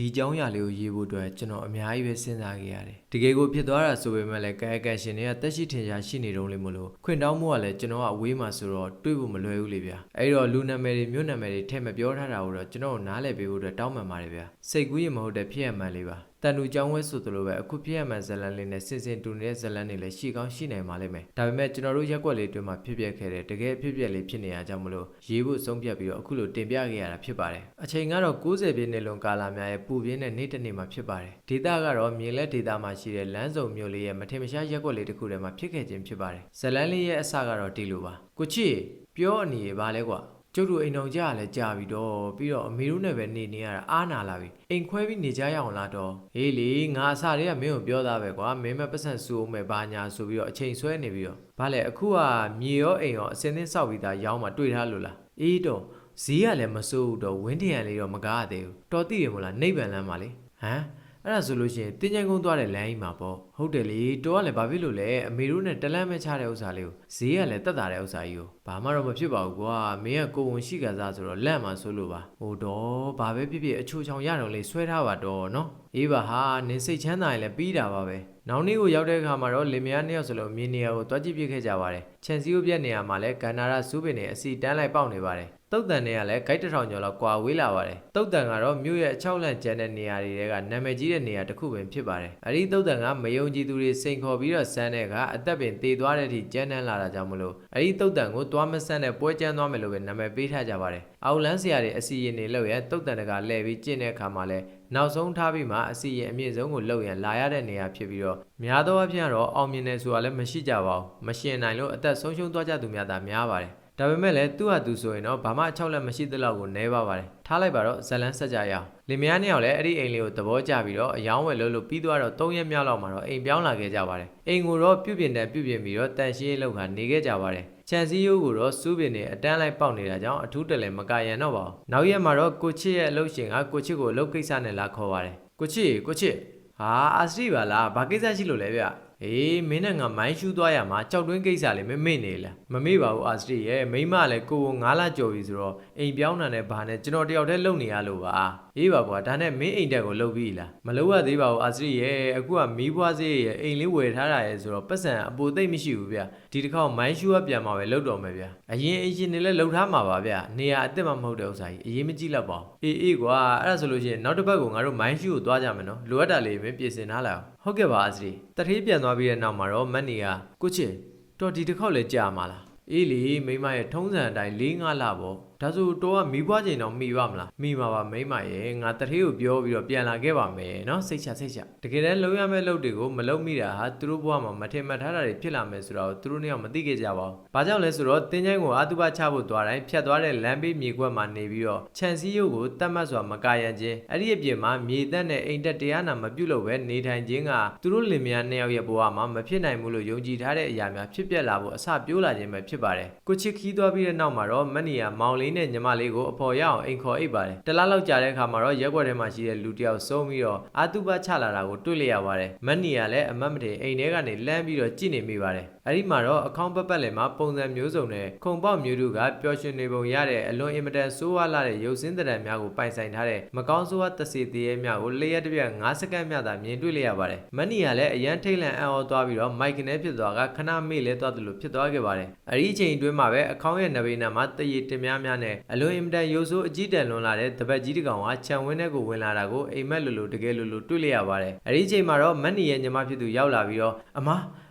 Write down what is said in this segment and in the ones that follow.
ဒီအကြောင်းအရာလေးကိုရေးဖို့အတွက်ကျွန်တော်အများကြီးပဲစဉ်းစားခဲ့ရတယ်တကယ်ကိုဖြစ်သွားတာဆိုပေမဲ့လည်းကာယကံရှင်တွေကတက်ရှိထင်ရှားရှိနေတုံးလေးမလို့ခွင့်တောင်းမှုကလည်းကျွန်တော်ကအဝေးမှာဆိုတော့တွေးဖို့မလွယ်ဘူးလေဗျာအဲ့တော့လူနာမည်တွေမြို့နာမည်တွေထည့်မပြောထားတာကိုတော့ကျွန်တော်ကိုနားလည်ပေးဖို့အတွက်တောင်းပန်ပါတယ်ဗျာစိတ်ကူးရင်မဟုတ်တဲ့ဖြစ်ရမှန်လေးပါ တန်တူကြောင်းဝဲဆိုသလိုပဲအခုဖြစ်ရမှန်ဇလန်လေးနဲ့စင်စင်တူနေတဲ့ဇလန်တွေလည်းရှိကောင်းရှိနိုင်ပါလိမ့်မယ်ဒါပေမဲ့ကျွန်တော်တို့ရက်ွက်လေးအတွင်းမှာဖြစ်ပျက်ခဲ့တဲ့တကယ်ဖြစ်ပျက်လေးဖြစ်နေရကြောင်းမလို့ရေးဖို့ဆုံးဖြတ်ပြီးတော့အခုလိုတင်ပြခဲ့ရတာဖြစ်ပါတယ်အချိန်ကတော့90ပြည့်နှစ်လုံးကာလများရဲ့ပူပြင်းတဲ့နေ့တစ်နေ့မှာဖြစ်ပါတယ်ဒေတာကတော့မြေလက်ဒေတာမှာရှိတဲ့လမ်းစုံမြို့လေးရဲ့မထင်မရှားရက်ွက်လေးတစ်ခုထဲမှာဖြစ်ခဲ့ခြင်းဖြစ်ပါတယ်ဇလန်လေးရဲ့အစကတော့ဒီလိုပါကိုချီပြောအနေရပါလဲကွာ ကျုပ်တို့အိမ်တော်ကြရလဲကြာပြီတော့ပြီးတော့အမေတို့နဲ့ပဲနေနေရတာအားနာလာပြီအိမ်ခွဲပြီးနေကြရအောင်လားတော့ဟေးလေငါအစားတွေကမင်းကိုပြောသားပဲကွာမင်းမပတ်စံစူအောင်မယ်ဘာညာဆိုပြီးတော့အချိန်ဆွဲနေပြီးတော့ဗာလေအခုကမြေရောအိမ်ရောအစင်းသင်းဆောက်ပြီးသားရောင်းမှတွေ့ထားလို့လားအေးတော့ဈေးကလည်းမစိုးဘူးတော့ဝင်းထရံလေးတော့မကားရသေးဘူးတော်သိရမလားနိဗ္ဗာန်လမ်းပါလေဟမ် အဲ့ဒါဆိုလို့ရှိရင်တင်းချင်ကုန်းသွားတဲ့လမ်းကြီးမှာပေါ့ဟုတ်တယ်လေတော်ကလည်းဘာဖြစ်လို့လဲအမေတို့နဲ့တလန့်မဲ့ချတဲ့ဥစ္စာလေးကိုဈေးကလည်းတက်တာတဲ့ဥစ္စာကြီးကိုဘာမှတော့မဖြစ်ပါဘူးကွာမင်းကကိုယ်ဝင်ရှိကစားဆိုတော့လန့်မှာဆိုလို့ပါဟိုတော့ဘာပဲဖြစ်ဖြစ်အချိုချောင်ရတော့လေဆွဲထားပါတော့နော်အေးပါဟာနင်စိတ်ချမ်းသာရင်လည်းပြီးတာပါပဲ နောက်နေ့ကိုရောက်တဲ့အခါမှာတော့လင်မယားနှစ်ယောက်စလုံးမြင်းနေရာကိုတွားကြည့်ပြခဲ့ကြပါတယ်ချန်စီယိုပြက်နေရာမှာလည်းကန်နာရာစူးပင်နေအစီတန်းလိုက်ပေါက်နေပါတယ်တုတ်တန်တွေကလည်းဂိုက်တစ်ထောင်ကျော်လောက်ကွာဝေးလာပါတယ်တုတ်တန်ကတော့မြို့ရဲ့အချောက်လန့်ကျန်တဲ့နေရာတွေကနာမည်ကြီးတဲ့နေရာတစ်ခုပင်ဖြစ်ပါတယ်အဲဒီတုတ်တန်ကမယုံကြည်သူတွေစိန်ခေါ်ပြီးတော့ဆန်းတဲ့အခါအသက်ပင်တည်သွားတဲ့အထိကျန်းတန်းလာတာကြောင့်မလို့အဲဒီတုတ်တန်ကိုသွားမဆန်းတဲ့ပွဲကျန်းသွားမယ်လို့ပဲနာမည်ပေးထားကြပါတယ်အောက်လန်းဆရာတွေအစီရင်တွေလောက်ရတုတ်တန်တကလှည့်ပြီးကျင့်တဲ့အခါမှာလည်း နောက်ဆုံးထားပြီးမှအစီရင်အမြင့်ဆုံးကိုလောက်ရန်လာရတဲ့နေရာဖြစ်ပြီးတော့များသောအားဖြင့်တော့အောင်မြင်တယ်ဆိုတာလည်းမရှိကြပါဘူးမရှင်နိုင်လို့အသက်ဆုံးရှုံးသွားကြသူများသာများပါတယ်ဒါပေမဲ့လည်းသူ့ဟာသူဆိုရင်တော့ဘာမှအချောက်လက်မရှိသလောက်ကိုနဲပါပါတယ်ထားလိုက်ပါတော့ဇလန်းဆက်ကြရအောင်လင်မယားနှစ်ယောက်လည်းအဲ့ဒီအိမ်လေးကိုသဘောကျပြီးတော့အယောင်းဝယ်လို့လို့ပြီးသွားတော့၃ရက်မြောက်လောက်မှာတော့အိမ်ပြောင်းလာခဲ့ကြပါတယ်အိမ်ကိုတော့ပြုပြင်တယ်ပြုပြင်ပြီးတော့တန်ရှင်းရေးလောက်ကနေခဲ့ကြပါတယ် ချန်စီယိုးကိုတော့စူးပင်နဲ့အတန်းလိုက်ပေါက်နေတာကြောင့်အထူးတလည်းမကရန်တော့ပါဘူးနောက်ရက်မှာတော့ကိုချစ်ရဲ့အလုပ်ရှင်ကကိုချစ်ကိုအလုပ်ကိစ္စနဲ့လာခေါ်ပါတယ်ကိုချစ်ကိုချစ်ဟာအာစရိပါလားဘာကိစ္စရှိလို့လဲဗျ အေးမင်းနဲ့ငါမိုင်းရှူးသွားရမှာကြောက်တွင်းကိစ္စလေးမမေ့နေလားမမေ့ပါဘူးအာစရိရဲ့မိမလည်းကိုကို9လကြော်ပြီဆိုတော့အိမ်ပြောင်းတာနဲ့ဘာနဲ့ကျွန်တော်တယောက်တည်းလုံနေရလို့ပါအေးပါကွာဒါနဲ့မင်းအိမ်တက်ကိုလှုပ်ပြီလားမလှုပ်ရသေးပါဘူးအာစရိရဲ့အခုကမီးပွားစေးရဲ့အိမ်လေးဝယ်ထားတာရဲ့ဆိုတော့ပတ်စံအပူသိမ့်မရှိဘူးဗျဒီတစ်ခေါက်မိုင်းရှူးကပြန်มาပဲလှုပ်တော့မယ်ဗျအရင်အရင်နေလဲလှုပ်ထားမှာပါဗျနေရာအစ်စ်မှမဟုတ်တဲ့ဥစ္စာကြီးအရင်မကြည့်လောက်ပါဘူးအေးအေးကွာအဲ့ဒါဆိုလို့ရှိရင်နောက်တစ်ပတ်ကိုငါတို့မိုင်းရှူးကိုသွားကြမယ်နော်လိုအပ်တာလေးမင်းပြင်ဆင်ထားလိုက်အောင် ဟုတ်ကဲ့ပါအာစရိတထေးပြန်သွားပြီးတဲ့နောက်မှာတော့မတ်နီကကိုချစ်တော်ဒီတစ်ခေါက်လဲကြာမှာလားအေးလေမိမရဲ့ထုံးစံအတိုင်း၄၅လပေါ့ ဒါဆိုတော့ကမိဘချိန်တော့မိပါမလားမိပါပါမိမရဲ့ငါတထေးကိုပြောပြီးတော့ပြန်လာခဲ့ပါမယ်နော်စိတ်ချစိတ်ချတကယ်တမ်းလုံရမယ့်လုပ်တွေကိုမလုံမိတာဟာသူတို့ဘဝမှာမထင်မှတ်ထားတာတွေဖြစ်လာမယ်ဆိုတော့သူတို့နှစ်ယောက်မသိခဲ့ကြပါဘူး။ဘာကြောင့်လဲဆိုတော့တင်းချိုင်းကိုအာတုပချဖို့သွားတိုင်းဖြတ်သွားတဲ့လမ်းဘေးမြေကွက်မှာနေပြီးတော့ခြံစည်းရုပ်ကိုတတ်မှတ်စွာမကာယံခြင်းအဲ့ဒီအပြင်မှာမြေတက်နဲ့အိမ်တက်တရားနာမပြုတ်လို့ပဲနေထိုင်ခြင်းကသူတို့လင်မယားနှစ်ယောက်ရဲ့ဘဝမှာမဖြစ်နိုင်ဘူးလို့ယုံကြည်ထားတဲ့အရာများဖြစ်ပျက်လာဖို့အစပြိုးလာခြင်းပဲဖြစ်ပါတယ်။ကိုချစ်ခီးသွားပြီးတဲ့နောက်မှာတော့မတ်နီယာမောင်လေးနဲ့ညီမလေးကိုအဖော်ရအောင်အိမ်ခေါ်အိပ်ပါတယ်။တလားလောက်ကြာတဲ့အခါမှာတော့ရက်ွက်ထဲမှာရှိတဲ့လူတစ်ယောက်ဆုံးပြီးတော့အာတုပချလာတာကိုတွေ့လိုက်ရပါတယ်။မတ်နီယာလည်းအမတ်မထင်အိမ်ထဲကနေလမ်းပြီးတော့ကြည့်နေမိပါတယ်။အဲ့ဒီမှာတော့အကောင့်ပတ်ပတ်လည်မှာပုံစံမျိုးစုံနဲ့ခုံပေါက်မျိုးတို့ကပျော်ရွှင်နေပုံရတဲ့အလွန်အင်မတန်ဆိုးဝါးလာတဲ့ရုပ်စင်းတံတန်များကိုပိုင်ဆိုင်ထားတဲ့မကောင်းဆိုးဝါးတစီတရေများကိုလျှက်တစ်ပြက်9စက္ကန့်မြသာမြင်တွေ့လိုက်ရပါတယ်။မတ်နီယာလည်းအရန်ထိတ်လန့်အံ့ဩသွားပြီးတော့မိုက်ကနေဖြစ်သွားကခဏမေ့လဲသွားသလိုဖြစ်သွားခဲ့ပါတယ်။အဲ့ဒီအချိန်အတွင်းမှာပဲအကောင့်ရဲ့နဘေးနာမှာတရေတင်များများနဲ့အလွန်အင်မတန်ရုပ်ဆိုးအကြီးတန်လွန်လာတဲ့တပတ်ကြီးတစ်ကောင်ကခြံဝင်းထဲကိုဝင်လာတာကိုအိမ်မက်လိုလိုတကယ်လိုလိုတွေ့လိုက်ရပါတယ်။အဲ့ဒီအချိန်မှာတော့မတ်နီရဲ့ညီမဖြစ်သူရောက်လာပြီးတော့အမ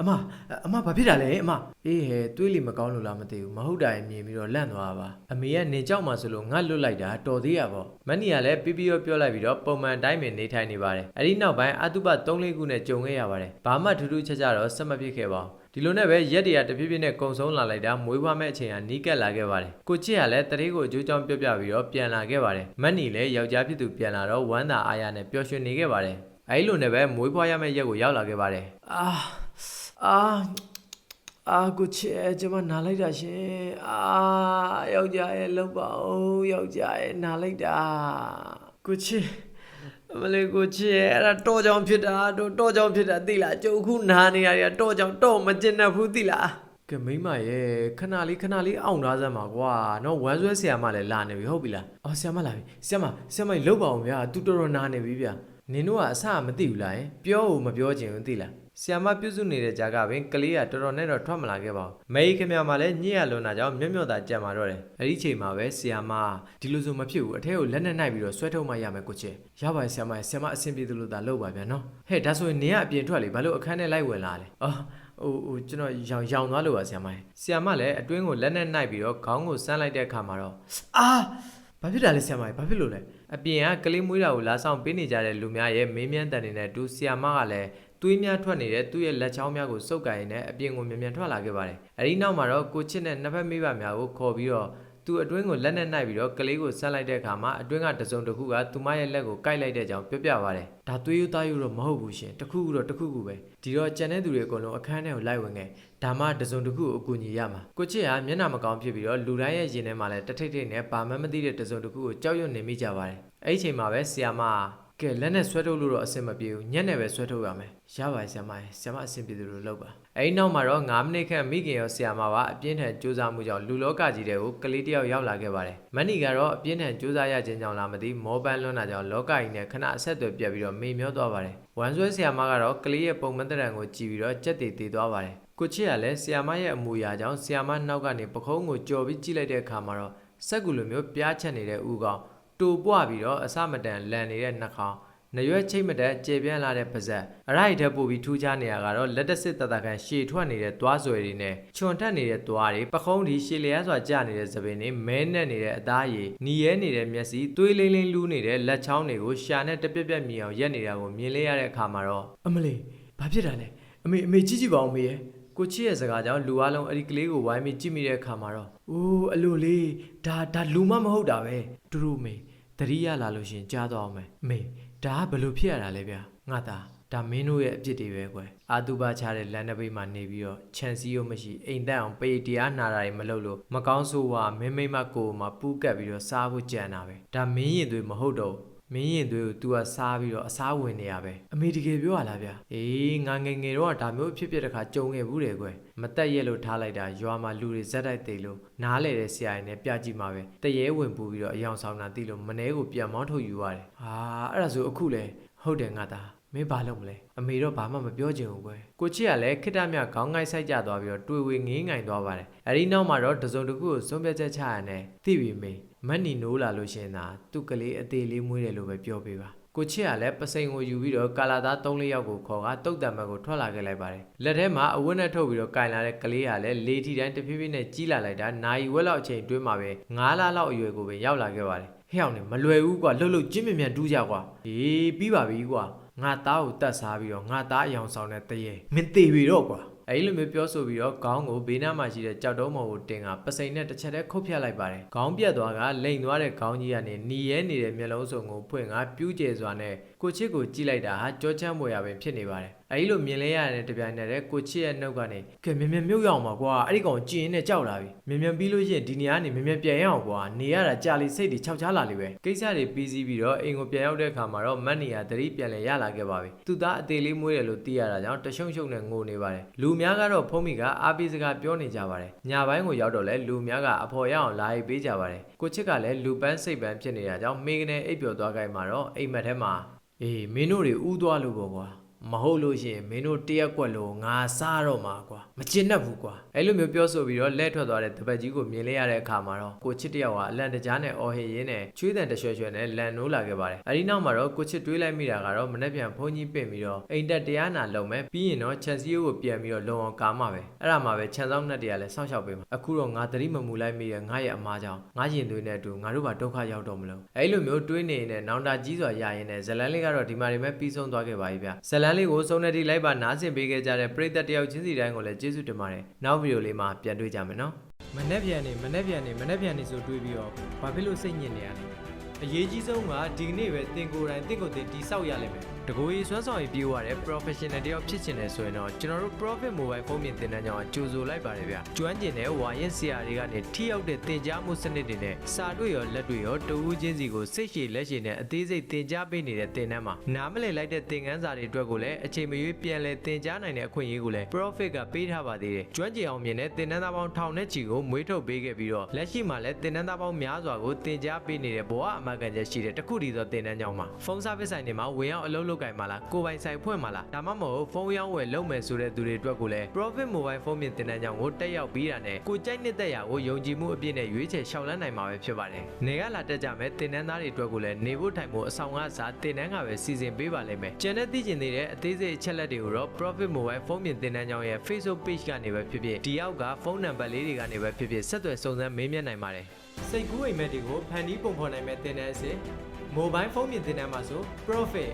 အမအမဘာဖြစ်တာလဲအမအေးဟဲတွေးလိမကောင်းလို့လားမသိဘူးမဟုတ်တာရင်မြင်ပြီးတော့လန့်သွားပါအမေကနေကြောက်မှဆိုလို့ငါလွတ်လိုက်တာတော်သေးရပေါ့မနီကလည်းပြပြရောပြောလိုက်ပြီးတော့ပုံမှန်တိုင်းပင်နေထိုင်နေပါတယ်အဲ့ဒီနောက်ပိုင်းအတုပ3လေးခုနဲ့ကြုံခဲ့ရပါတယ်ဘာမှထူးထူးခြားခြားတော့ဆက်မဖြစ်ခဲ့ပါဘူးဒီလိုနဲ့ပဲရက်တရတဖြည်းဖြည်းနဲ့ကုံဆုံးလာလိုက်တာမွေးဖွားမဲ့အချိန်ဟာနီးကပ်လာခဲ့ပါတယ်ကိုချစ်ကလည်းတရေကိုအကျိုးကြောင့်ပြောပြပြီးတော့ပြန်လာခဲ့ပါတယ်မတ်နီလည်းယောက်ျားဖြစ်သူပြန်လာတော့ဝမ်းသာအားရနဲ့ပျော်ရွှင်နေခဲ့ပါတယ်အဲ့လိုနဲ့ပဲမွေးဖွားရမယ့်ရက်ကိုရောက်လာခဲ့ပါတယ်အာ အာအာကိုချစ်ကျမနားလိုက်တာရှင်အာယောက်ျားရဲ့လောက်ပါဦးယောက်ျားရဲ့နားလိုက်တာကိုချစ်အမလေးကိုချစ်ရဲ့အဲ့ဒါတော့ကြောင်ဖြစ်တာတော့တော့ကြောင်ဖြစ်တာသိလားကျုပ်အခုနားနေရတာတော့ကြောင်တော့မကျင်တတ်ဘူးသိလားကဲမိမရဲ့ခဏလေးခဏလေးအောင်သားစမ်းပါကွာနော်ဝမ်းဆွဲဆရာမလည်းလာနေပြီဟုတ်ပြီလားအော်ဆရာမလာပြီဆရာမဆရာမကြီးလောက်ပါအောင်ဗျာ तू တော်တော်နာနေပြီဗျာနင်တို့ကအဆမသိဘူးလားယင်ပြောဦးမပြောချင်ဘူးသိလား ဆရာမပြုစုနေတဲ့ကြားကပင်ကလေးကတော်တော်နဲ့တော့ထွက်မလာခဲ့ပါဘူးမေကြီးခင်ဗျာမှလည်းညစ်ရလွန်တာကြောင့်မျက်မျက်သာကြံมาတော့တယ်အဲ့ဒီချိန်မှာပဲဆရာမဒီလိုဆိုမဖြစ်ဘူးအထက်ကိုလက်နဲ့နှိုက်ပြီးတော့ဆွဲထုတ်မှရမယ်ကိုချစ်ရပါတယ်ဆရာမဆရာမအဆင်ပြေသလိုသာလုပ်ပါဗျာနော်ဟဲ့ဒါဆိုရင်နင်ကအပြင်ထွက်လေဘာလို့အခန်းထဲလိုက်ဝင်လာလဲအော်ဟိုဟိုကျွန်တော်ရောင်ရောင်သွားလို့ပါဆရာမကြီးဆရာမလည်းအတွင်းကိုလက်နဲ့နှိုက်ပြီးတော့ခေါင်းကိုဆန်းလိုက်တဲ့အခါမှာတော့အာဘာဖြစ်တာလဲဆရာမကြီးဘာဖြစ်လို့လဲအပြင်ကကလေးမွေးတာကိုလာဆောင်ပေးနေကြတဲ့လူများရဲ့မေးမြန်းတန်နေတဲ့တူဆရာမကလည်း သွေးများထွက်နေတဲ့သူ့ရဲ့လက်ချောင်းများကိုစုပ်ကိုင်နေအပြင်ကိုမြန်မြန်ထွက်လာခဲ့ပါတယ်အဲဒီနောက်မှာတော့ကိုချစ်နဲ့နှစ်ဖက်မိဘများကိုခေါ်ပြီးတော့သူအတွင်းကိုလက်နဲ့နှိုက်ပြီးတော့ကလေးကိုဆန်းလိုက်တဲ့အခါမှာအတွင်းကတစုံတစ်ခုကသူမရဲ့လက်ကိုကိုက်လိုက်တဲ့အကြောင်းပြောပြပါတယ်။ဒါသွေးရိုးသားရိုးတော့မဟုတ်ဘူးရှင်။တစ်ခုခုတော့တစ်ခုခုပဲ။ဒီတော့ကြံတဲ့သူတွေအကုန်လုံးအခန်းထဲကိုလိုက်ဝင်ခဲ့။ဒါမှတစုံတစ်ခုကိုအကူအညီရမှာ။ကိုချစ်ကမျက်နှာမကောင်းဖြစ်ပြီးတော့လူတိုင်းရဲ့ရင်ထဲမှာလည်းတထိတ်ထိတ်နဲ့ဘာမှမသိတဲ့တစုံတစ်ခုကိုကြောက်ရွံ့နေမိကြပါတယ်။အဲ့ဒီချိန်မှာပဲဆီယာမက ကဲလက်နဲ့ဆွဲထုတ်လို့တော့အဆင်မပြေဘူးညက်နဲ့ပဲဆွဲထုတ်ရမယ်ရပါတယ်ဆရာမရေဆရာမအဆင်ပြေတယ်လို့လုပ်ပါအဲဒီနောက်မှာတော့9မိနစ်ခန့်မိခင်ရောဆရာမပါအပြင်းထန်ကြိုးစားမှုကြောင့်လူလောကကြီးတဲ့ကိုကလေးတယောက်ရောက်လာခဲ့ပါတယ်မန်နီကတော့အပြင်းထန်ကြိုးစားရခြင်းကြောင့်လားမသိမောပန်းလွန်းတာကြောင့်လောကကြီးနဲ့ခဏအဆက်အသွယ်ပြတ်ပြီးတော့မေမျောသွားပါတယ်ဝမ်ဆွဲဆရာမကတော့ကလေးရဲ့ပုံမှန်တရံကိုကြည့်ပြီးတော့ကြက်တည်တည်သွားပါတယ်ကိုချစ်ကလည်းဆရာမရဲ့အမူအရာကြောင့်ဆရာမနောက်ကနေပခုံးကိုကြော်ပြီးကြည့်လိုက်တဲ့အခါမှာတော့စက်ကူလိုမျိုးပြားချက်နေတဲ့ဥကောင် တူပွားပြီးတော့အစမတန်လန်နေတဲ့နှာခေါင်းနရွက်ချိတ်မတက်ကျေပြန့်လာတဲ့ပါဇက်အရိုက်ထက်ပို့ပြီးထူးခြားနေရကတော့လက်တစစ်တတကန်ရှည်ထွက်နေတဲ့သွားဆွဲတွေနဲ့ချွန်ထက်နေတဲ့သွားတွေပခုံးဒီရှည်လျားစွာကျနေတဲ့သပင်တွေမဲနဲ့နေတဲ့အသားရည်နီရဲနေတဲ့မျက်စိသွေးလိမ့်လိမ့်လူးနေတဲ့လက်ချောင်းတွေကိုရှာနဲ့တပြက်ပြက်မြင်အောင်ရက်နေတာကိုမြင်လေးရတဲ့အခါမှာတော့အမလီဘာဖြစ်တာလဲအမေအမေကြည့်ကြည့်ပါဦးမေရဲ့ကိုချစ်ရဲ့စကားကြောင့်လူအလုံးအဲ့ဒီကလေးကိုဝိုင်းပြီးကြည့်မိတဲ့အခါမှာတော့အိုးအလိုလေးဒါဒါလူမမဟုတ်တာပဲတူတူမေ တတိယလာလို့ရှရင်ကြားတော့အောင်မယ်အမေဒါကဘယ်လိုဖြစ်ရတာလဲဗျာငါသားဒါမင်းတို့ရဲ့အဖြစ်တွေပဲကွယ်အာတူပါချတဲ့လမ်းတစ်ပိတ်မှာနေပြီးတော့ခြံစည်းရိုးမရှိအိမ်တက်အောင်ပေတရားနာတာတွေမလုပ်လို့မကောင်းဆိုးဝါမင်းမိမကိုယ်မှာပူးကပ်ပြီးတော့စားဖို့ကြံတာပဲဒါမင်းရင်သွေးမဟုတ်တော့ဘူး မင်းရင်သွေးကို तू ကစားပြီးတော့အစားဝင်နေရပဲအမေတကယ်ပြောရလားဗျာအေးငါငယ်ငယ်တော့ဒါမျိုးအဖြစ်ဖြစ်တစ်ခါကြုံခဲ့ဘူးတယ်ကွယ်မတက်ရက်လို့ထားလိုက်တာရွာမှာလူတွေဇက်တိုက်သိလို့နားလေတဲ့ဆရာကြီးနဲ့ပြကြည့်မှာပဲတရေဝင်ပူပြီးတော့အယောင်ဆောင်တာသိလို့မနှဲကိုပြန်မောင်းထုတ်ယူရတယ်ဟာအဲ့ဒါဆိုအခုလေဟုတ်တယ်ငါသားမင်းဘာလုပ်မလဲအမေတော့ဘာမှမပြောချင်ဘူးကွယ်ကိုချစ်ကလည်းခိတ္တမြခေါင်းငိုက်ဆိုင်ကြသွားပြီးတော့တွေ့ဝေငင်းငိုင်သွားပါတယ်အဲဒီနောက်မှာတော့တစုံတစ်ခုကိုစွန့်ပြတ်ချက်ချရတဲ့သိပြီမေ မတ်နီနိုးလာလို့ရှရင်သာသူ့ကလေးအသေးလေးမွေးတယ်လို့ပဲပြောပေးပါကိုချစ်ကလည်းပစိန်ကိုယူပြီးတော့ကာလာသား၃၄ယောက်ကိုခေါ်ကတုတ်တံမတ်ကိုထွက်လာခဲ့လိုက်ပါတယ်လက်ထဲမှာအဝတ်နဲ့ထုတ်ပြီးတော့ကင်လာတဲ့ကလေးကလည်းလေထီတိုင်းတဖြည်းဖြည်းနဲ့ကြီးလာလိုက်တာနိုင်ဝက်လောက်အချိန်တွင်းမှာပဲ9လလောက်အရွယ်ကိုပဲရောက်လာခဲ့ပါတယ်ဟဲ့အောင်နေမလွယ်ဘူးကွာလှုပ်လှုပ်ကျင်းမြမြန်တူးကြကွာအေးပြီးပါပြီကွာငါသားကိုတတ်စားပြီးတော့ငါသားအယောင်ဆောင်တဲ့တရေမင်းသေးပြီတော့ကွာ အဲ့လိုမျိုးပြောဆိုပြီးတော့ခေါင်းကိုဘေးနားမှာရှိတဲ့ကြောက်တုံးမော်ကိုတင်ကပစိန်နဲ့တစ်ချက်တည်းခုတ်ဖြတ်လိုက်ပါတယ်ခေါင်းပြက်သွားကလိန်သွားတဲ့ခေါင်းကြီးကနေหนีရဲနေတဲ့မျက်လုံးစုံကိုဖွင့်ကပြူးကျဲစွာနဲ့ကိုချစ်ကိုကြည့်လိုက်တာဟာကြောချမ်းမွေရပင်ဖြစ်နေပါတယ် အဲ့လိုမြင်လဲရတဲ့တပြိုင်နက်တည်းကိုချစ်ရဲ့နှုတ်ကနေကဲမြင်မြင်မြုပ်ရအောင်ပါကွာအဲ့ဒီကောင်ကြည်ရင်နဲ့ကြောက်လာပြီမြင်မြင်ပြီးလို့ရှိရင်ဒီနေရာကနေမြင်မြင်ပြန်ရအောင်ကွာနေရတာကြာလီစိတ်တွေခြောက်ချားလာလိမ့်ပဲကိစ္စတွေပြီးစီးပြီးတော့အိမ်ကိုပြန်ရောက်တဲ့အခါမှာတော့မတ်နီယာသတိပြန်လဲရလာခဲ့ပါပြီသူသားအသေးလေးမွေးတယ်လို့သိရတာကြောင့်တရှုံရှုံနဲ့ငိုနေပါတယ်လူများကတော့ဖုံးမိကအားပေးစကားပြောနေကြပါတယ်ညာပိုင်းကိုရောက်တော့လဲလူများကအဖော်ရအောင်လာရေးပေးကြပါတယ်ကိုချစ်ကလည်းလူပန်းစိတ်ပန်းဖြစ်နေတာကြောင့်မိကနေအိပ်ပျော်သွားခိုင်းမှာတော့အိမ်မက်ထဲမှာအေးမင်းတို့တွေဥသွားလို့ပေါ့ကွာ မဟုတ်လို့ရှိရင်မင်းတို့တရက်ကွက်လို့ငါစားတော့မှာကွာမကျင်တတ်ဘူးကွာအဲ့လိုမျိုးပြောဆိုပြီးတော့လဲထွက်သွားတဲ့တပတ်ကြီးကိုမြင်လိုက်ရတဲ့အခါမှာတော့ကိုချစ်တယောက်ကအလန်တကြားနဲ့အော်ဟစ်ရင်းနဲ့ချွေးတန်တရွှဲရွှဲနဲ့လန်နိုးလာခဲ့ပါတယ်အဲ့ဒီနောက်မှာတော့ကိုချစ်တွေးလိုက်မိတာကတော့မနေ့ပြန်ဖုန်းကြီးပင့်ပြီးတော့အိမ်တက်တရားနာလုံမဲ့ပြီးရင်တော့ခြံစည်းရိုးကိုပြန်ပြီးတော့လုံအောင်ကားမှာပဲအဲ့ဒါမှပဲခြံစောင်းနှက်တွေကလည်းစောင့်ရှောက်ပေးမှာအခုတော့ငါသတိမမူလိုက်မိတဲ့ငါရဲ့အမားကြောင့်ငါရင်သွေးနဲ့အတူငါတို့ပါဒုက္ခရောက်တော့မလို့အဲ့လိုမျိုးတွေးနေနေတဲ့နောင်တာကြီးစွာရရင်နဲ့ဇလန်းလေးကတော့ဒီမှာနေမဲ့ပြီးဆုံးသွားခဲ့ပါပြီဗျဇလန်းလေးကိုစုံနေတီလိုက်ပါနားဆင်ပေးခဲ့ကြတဲ့ပရိသတ်တယောက်ချင်းစီတိုင်းကိုလည်းကျေးဇူးတင်ပါတယ်နောက်ဗီဒီယိုလေးမှာပြန်တွေ့ကြမယ်နော်မနေ့ပြန်နေမနေ့ပြန်နေမနေ့ပြန်နေဆိုတွေးပြီးတော့ဘာဖြစ်လို့စိတ်ညစ်နေရလဲအရေးကြီးဆုံးကဒီကနေ့ပဲတင်ကိုယ်တိုင်တင့်ကိုယ်တင်တိဆောက်ရလိမ့်မယ် တကူရီစွမ်းဆောင်ရည်ပြေးရတဲ့ professional တယောက်ဖြစ်ချင်တယ်ဆိုရင်တော့ကျွန်တော်တို့ Profit Mobile ဖုန်းမြင်သင်တန်းကြောင့်ကြိုဆိုလိုက်ပါတယ်ဗျကျွမ်းကျင်တဲ့ဝါရက်ဆရာတွေကနေထိရောက်တဲ့သင်ကြားမှုစနစ်တွေနဲ့စာတွေ့ရောလက်တွေ့ရောတူးချင်းစီကိုစိတ်ရှည်လက်ရှည်နဲ့အသေးစိတ်သင်ကြားပေးနေတဲ့သင်တန်းမှာနားမလည်လိုက်တဲ့သင်ခန်းစာတွေအတွက်ကိုလည်းအချိန်မရွေးပြန်လည်သင်ကြားနိုင်တဲ့အခွင့်အရေးကိုလည်း Profit ကပေးထားပါသေးတယ်ကျွမ်းကျင်အောင်မြင်တဲ့သင်တန်းသားပေါင်းထောင်နဲ့ချီကိုမွေးထုတ်ပေးခဲ့ပြီးတော့လက်ရှိမှာလည်းသင်တန်းသားပေါင်းများစွာကိုသင်ကြားပေးနေတဲ့ဘဝအမှန်ကန်ချက်ရှိတဲ့တခုတည်းသောသင်တန်းကြောင့်မှာဖုန်း service ဆိုင်တွေမှာဝင်ရောက်အလုပ်လုပ်ကင်မှာလားကိုယ်ပိုင်ဆိုင်ဖွင့်မှာလားဒါမှမဟုတ်ဖုန်းရောင်းဝယ်လုပ်မယ်ဆိုတဲ့သူတွေအတွက်ကိုလည်း profit mobile ဖုန်းမြင်တင်တန်းကြောင်းကိုတက်ရောက်ပြီးတာနဲ့ကိုကြိုက်နှစ်သက်ရာကိုယုံကြည်မှုအပြည့်နဲ့ရွေးချယ်ရှောက်လန်းနိုင်မှာပဲဖြစ်ပါတယ်။နေကလာတက်ကြမဲ့တင်တန်းသားတွေအတွက်ကိုလည်းနေဖို့ထိုင်ဖို့အဆောင်ကစားတင်တန်းကပဲစီစဉ်ပေးပါလိမ့်မယ်။ကျန်တဲ့သိကျင်နေတဲ့အသေးစိတ်အချက်လက်တွေကိုတော့ profit mobile ဖုန်းမြင်တင်တန်းကြောင်းရဲ့ Facebook page ကနေပဲဖြစ်ဖြစ်ဒီအောက်ကဖုန်းနံပါတ်လေးတွေကနေပဲဖြစ်ဖြစ်ဆက်သွယ်စုံစမ်းမေးမြန်းနိုင်ပါတယ်။စိတ်ကူးအိမ်မက်တွေကိုဖန်တီးပုံဖော်နိုင်မဲ့တင်တန်းအစစ် mobile ဖုန်းမြင်တင်တန်းမှာဆို profit